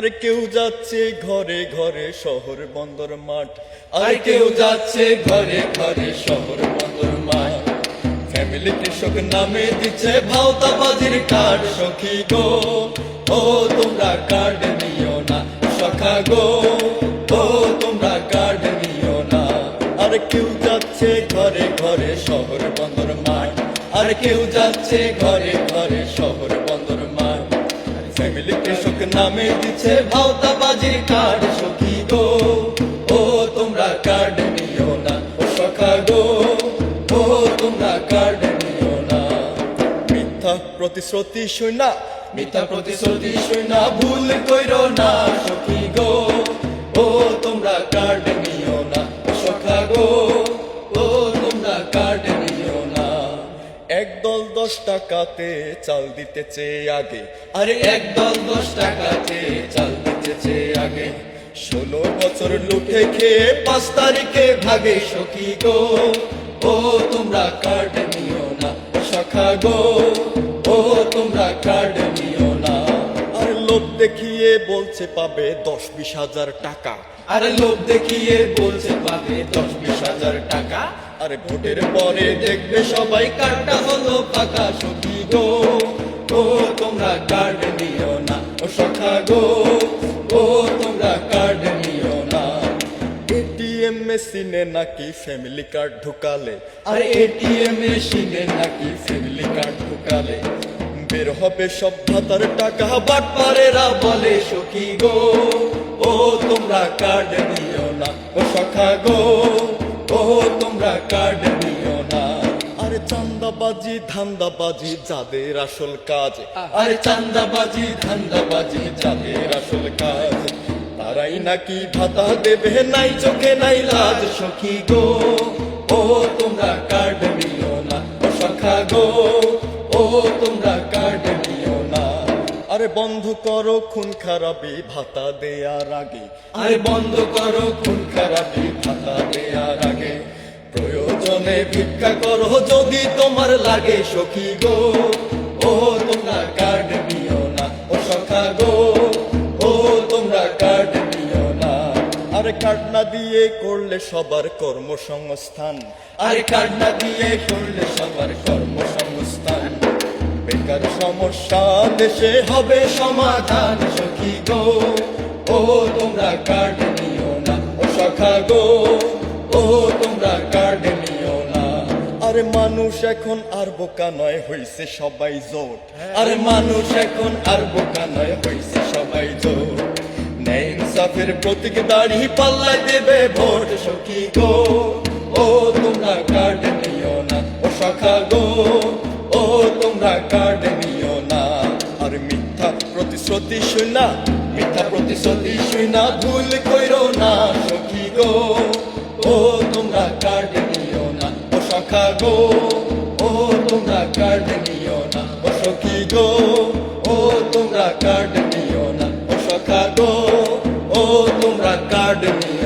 আর কেউ যাচ্ছে ঘরে ঘরে শহর বন্দর মাঠ। আর কেউ যাচ্ছে ঘরে ঘরে শহর বন্দর মাঠ। ফ্যামিলি কৃষক নামে দিচ্ছে ভাওতাবাজির কার্ড। সখী গো ও তোমরা কার্ড নিও না। সখা গো ও তোমরা কার্ড নিও না। আর কেউ যাচ্ছে ঘরে ঘরে শহর বন্দর মাঠ। আর কেউ যাচ্ছে ঘরে ঘরে শহর ফ্যামিলি কৃষক নামে দিচ্ছে ভাওতাবাজির কার্ড সখী গো। ও, তোমরা কার্ড নিও না। ও, সখা গো। ও, তোমরা কার্ড নিও না। মিথ্যা প্রতিশ্রুতি শুনা মিথ্যা প্রতিশ্রুতি শুনা ভুল কইরো না, সখী গো। ও, তোমরা কার্ড একদল দশ টাকাতে চাল দিতেছে আগে। আরে একদল দশ টাকাতে চাল দিতেছে আগে। ষোলো বছর লুটে খেয়ে পাঁচ তারিখে ভাগে সখী গো। ও, তোমরা কার্ড নিও না, সখা গো। ও, তোমরা কার্ড নিও না। আর লোভ দেখিয়ে বলছে পাবে দশ বিশ হাজার টাকা। আর লোভ দেখিয়ে বলছে পাবে দশ বিশ হাজার টাকা। আরে ভোটের পরে দেখবে সবাই কার্ডটা হলো ফাঁকা সখী গো। ও, তোমরা কার্ড নিও না। ও, সখা গো। ও, তোমরা কার্ড নিও না। এটিএম মেশিনে নাকি ফ্যামিলি কার্ড ঢুকালে? আর এটিএম মেশিনে নাকি ফ্যামিলি কার্ড ঢুকালে? বের হবে সব ভাতার টাকা বাট পারেরা বলে, সখী গো। ও, তোমরা কার্ড নিও না। ও, সখা গো। চান্দাবাজি ধান্দাবাজি যাদের আসল কাজ। আরে চান্দাবাজি ধান্দাবাজি যাদের আসল কাজ। তারাই নাকি ভাতা দেবে নাই চোখে নাই লাজ। সখী গো ও তোমরা কার্ড নিও না ও সখা গো ও তোমরা কার্ড নিও না। আরে বন্ধ করো খুন খারাপি ভাতা দেয়ার আগে। আরে বন্ধ করো খুন খারাপি ভাতা দেয়ার আগে। প্রয়োজনে ভিক্ষা করো যদি তোমার লাগে সখী গো। ও, তোমরা কার্ড নিও না, ও সখা গো। ও, তোমরা কার্ড নিও না। আরে কার্ড না দিয়ে করলে সবার কর্মসংস্থান। আরে কার্ড না দিয়ে করলে সবার কর্মসংস্থান। বেকার সমস্যা দেশে হবে সমাধান, সখী গো। ও, তোমরা কার্ড নিও না, ও সখা গো। আরে মানুষ এখন আর বোকা নয় হইছে সবাই জোট। আরে মানুষ এখন আর বোকা নয় হয়েছে সবাই জোর ন্যায় ইনসাফের প্রতীক দাঁড়ি পাল্লায় দেবে ভোট সখী গো? ও তোমরা কার্ড নিও না ও সখা গো। ও তোমরা কার্ড নিও না। আর মিথ্যা প্রতিশ্রুতি শুনা মিথ্যা প্রতিশ্রুতি শুনা ভুল কইরো না সখী গো? ও তোমরা কার্ড পরীক্ষা গো ও তোমরা কার্ড নিও না অসখী গো? ও তোমরা কার্ড নিও না অসখা গো ও তোমরা কার্ড নিও